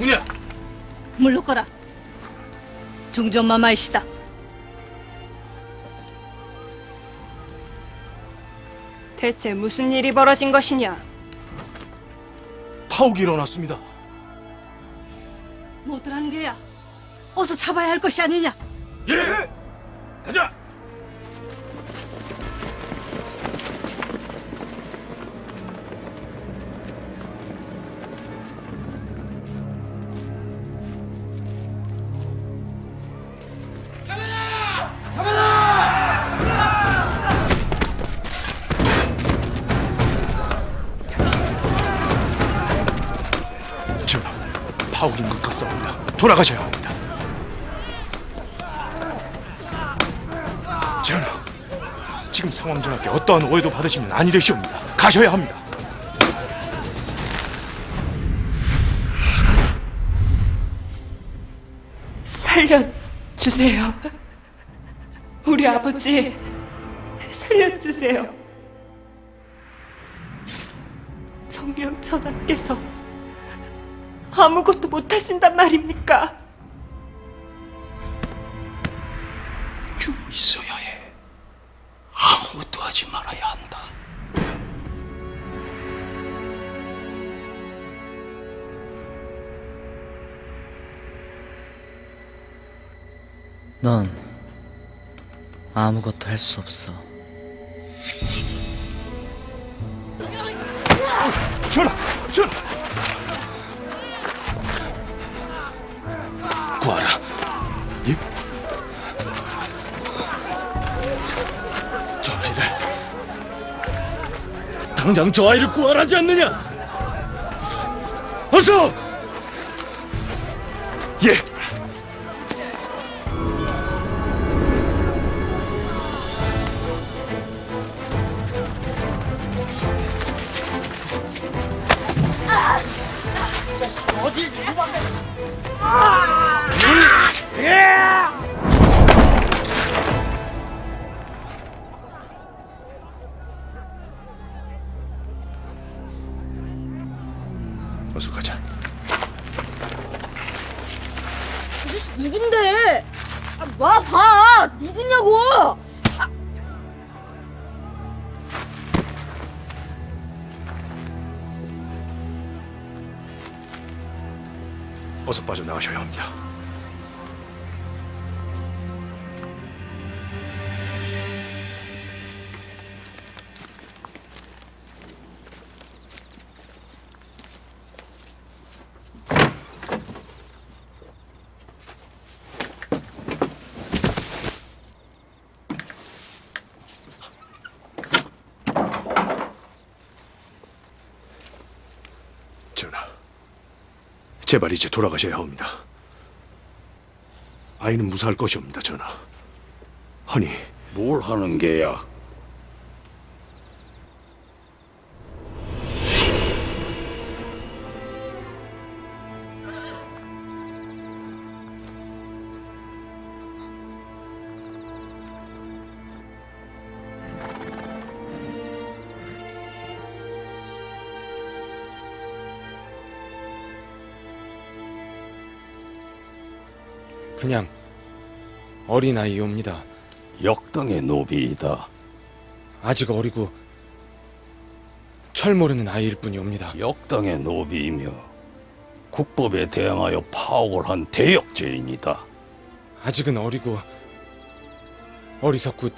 누구냐? 물러거라. 중전마마이시다. 대체 무슨 일이 벌어진 것이냐? 파옥이 일어났습니다. 뭐더라는 게야? 어서 잡아야 할 것이 아니냐? 예! 가자! 파옥인 것 같사옵니다. 돌아가셔야 합니다. 전하, 지금 상황 전하께 어떠한 오해도 받으시면 아니 되시옵니다. 가셔야 합니다. 살려주세요. 우리 아버지, 살려주세요. 정령 전하께서 아무것도 못하신단 말입니까? 죽어 있어야 해. 아무것도 하지 말아야 한다. 넌 아무것도 할 수 없어. 전하, 전하. 당장 저 아이를 구하라지 않느냐? 어서, 어서! 예. 어서 가자. 아저씨 누군데? 아, 와 봐. 누구냐고? 어서 빠져나가셔야 합니다. 제발 이제 돌아가셔야 합니다. 아이는 무사할 것이옵니다, 전하. 허니, 뭘 하는 게야? 그냥 어린아이옵니다. 역당의 노비이다. 아직 어리고 철 모르는 아이일 뿐이옵니다. 역당의 노비이며 국법에 대항하여 파옥을 한 대역죄인이다. 아직은 어리고 어리석고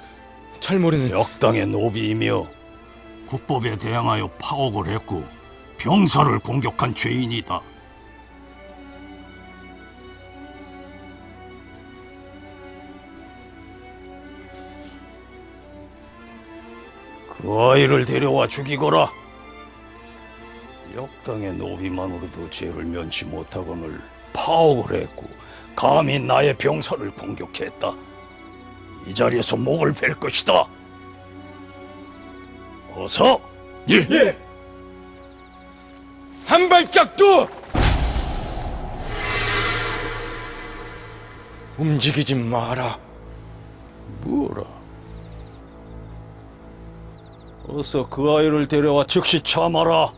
철 모르는 역당의 노비이며 국법에 대항하여 파옥을 했고 병사를 공격한 죄인이다. 그 아이를 데려와 죽이거라. 역당의 노비만으로도 죄를 면치 못하거늘 파옥을 했고 감히 나의 병사를 공격했다. 이 자리에서 목을 벨 것이다. 어서 예, 한 발짝도 움직이지 마라. 뭐라? 어서 그 아이를 데려와 즉시 참아라.